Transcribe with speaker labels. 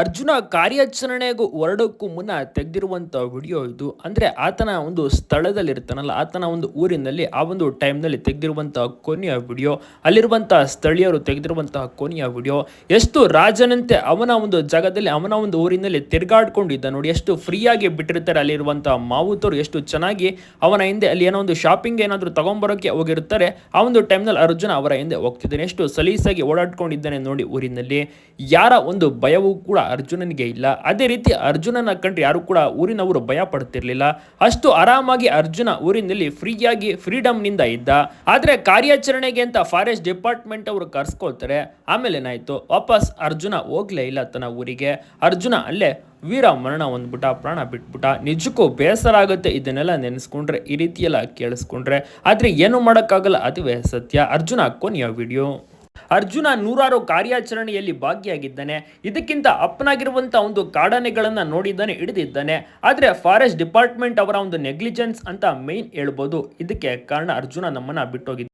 Speaker 1: ಅರ್ಜುನ ಕಾರ್ಯಾಚರಣೆಗೂ ಹೊರಡಕ್ಕೂ ಮುನ್ನ ತೆಗೆದಿರುವಂಥ ವಿಡಿಯೋ ಇದು. ಅಂದರೆ ಆತನ ಒಂದು ಸ್ಥಳದಲ್ಲಿ ಇರ್ತಾನಲ್ಲ ಆತನ ಒಂದು ಊರಿನಲ್ಲಿ ಆ ಒಂದು ಟೈಮ್ನಲ್ಲಿ ತೆಗೆದಿರುವಂಥ ಕೊನೆಯ ವಿಡಿಯೋ ಅಲ್ಲಿರುವಂಥ ಸ್ಥಳೀಯರು ತೆಗೆದಿರುವಂತಹ ಕೊನೆಯ ವಿಡಿಯೋ ಎಷ್ಟು ರಾಜನಂತೆ ಅವನ ಒಂದು ಜಾಗದಲ್ಲಿ, ಅವನ ಒಂದು ಊರಿನಲ್ಲಿ ತಿರುಗಾಡ್ಕೊಂಡಿದ್ದ ನೋಡಿ, ಎಷ್ಟು ಫ್ರೀಯಾಗಿ ಬಿಟ್ಟಿರ್ತಾರೆ ಅಲ್ಲಿರುವಂಥ ಮಾವುತರು, ಎಷ್ಟು ಚೆನ್ನಾಗಿ ಅವನ ಹಿಂದೆ ಅಲ್ಲಿ ಏನೋ ಒಂದು ಶಾಪಿಂಗ್ ಏನಾದರೂ ತಗೊಂಬರೋಕ್ಕೆ ಹೋಗಿರುತ್ತಾರೆ ಆ ಒಂದು ಟೈಮ್ನಲ್ಲಿ ಅರ್ಜುನ ಅವರ ಹಿಂದೆ ಹೋಗ್ತಿದ್ದಾನೆ. ಎಷ್ಟು ಸಲೀಸಾಗಿ ಓಡಾಡ್ಕೊಂಡಿದ್ದಾನೆ ನೋಡಿ ಊರಿನಲ್ಲಿ. ಯಾರ ಒಂದು ಭಯವೂ ಕೂಡ ಅರ್ಜುನನಿಗೆ ಇಲ್ಲ. ಅದೇ ರೀತಿ ಅರ್ಜುನನ ಕಂಡ್ರೆ ಯಾರು ಕೂಡ ಊರಿನವರು ಭಯ ಪಡ್ತಿರ್ಲಿಲ್ಲ ಅಷ್ಟು ಆರಾಮಾಗಿ ಅರ್ಜುನ ಊರಿನಲ್ಲಿ ಫ್ರೀಯಾಗಿ ಫ್ರೀಡಮ್ನಿಂದ ಇದ್ದ. ಆದರೆ ಕಾರ್ಯಾಚರಣೆಗೆ ಅಂತ ಫಾರೆಸ್ಟ್ ಡಿಪಾರ್ಟ್ಮೆಂಟ್ ಅವರು ಕರ್ಸ್ಕೊಳ್ತಾರೆ. ಆಮೇಲೆ ಏನಾಯ್ತು? ವಾಪಸ್ ಅರ್ಜುನ ಹೋಗ್ಲೇ ಇಲ್ಲ ತನ್ನ ಊರಿಗೆ. ಅರ್ಜುನ ಅಲ್ಲೇ ವೀರ ಮರಣ ಹೊಂದ್ಬಿಟ್ಟ, ಪ್ರಾಣ ಬಿಟ್ಬಿಟ್ಟ. ನಿಜಕ್ಕೂ ಬೇಸರ ಆಗುತ್ತೆ ಇದನ್ನೆಲ್ಲ ನೆನೆಸ್ಕೊಂಡ್ರೆ, ಈ ರೀತಿಯೆಲ್ಲ ಕೇಳಿಸ್ಕೊಂಡ್ರೆ. ಆದರೆ ಏನು ಮಾಡೋಕ್ಕಾಗಲ್ಲ, ಅದುವೇ ಸತ್ಯ. ಅರ್ಜುನ ಕೊನೆಯ ವಿಡಿಯೋ ಅರ್ಜುನ ನೂರಾರು ಕಾರ್ಯಾಚರಣೆಯಲ್ಲಿ ಭಾಗಿಯಾಗಿದ್ದಾನೆ. ಇದಕ್ಕಿಂತ ಅಪ್ಪನಾಗಿರುವಂಥ ಒಂದು ಕಾಡಾನೆಗಳನ್ನ ನೋಡಿದ್ದಾನೆ, ಹಿಡಿದಿದ್ದಾನೆ. ಆದರೆ ಫಾರೆಸ್ಟ್ ಡಿಪಾರ್ಟ್ಮೆಂಟ್ ಅವರ ಒಂದು ನೆಗ್ಲಿಜೆನ್ಸ್ ಅಂತ ಮೇನ್ ಹೇಳ್ಬೋದು. ಇದಕ್ಕೆ ಕಾರಣ ಅರ್ಜುನ ನಮ್ಮನ್ನ ಬಿಟ್ಟೋಗಿದ್ದ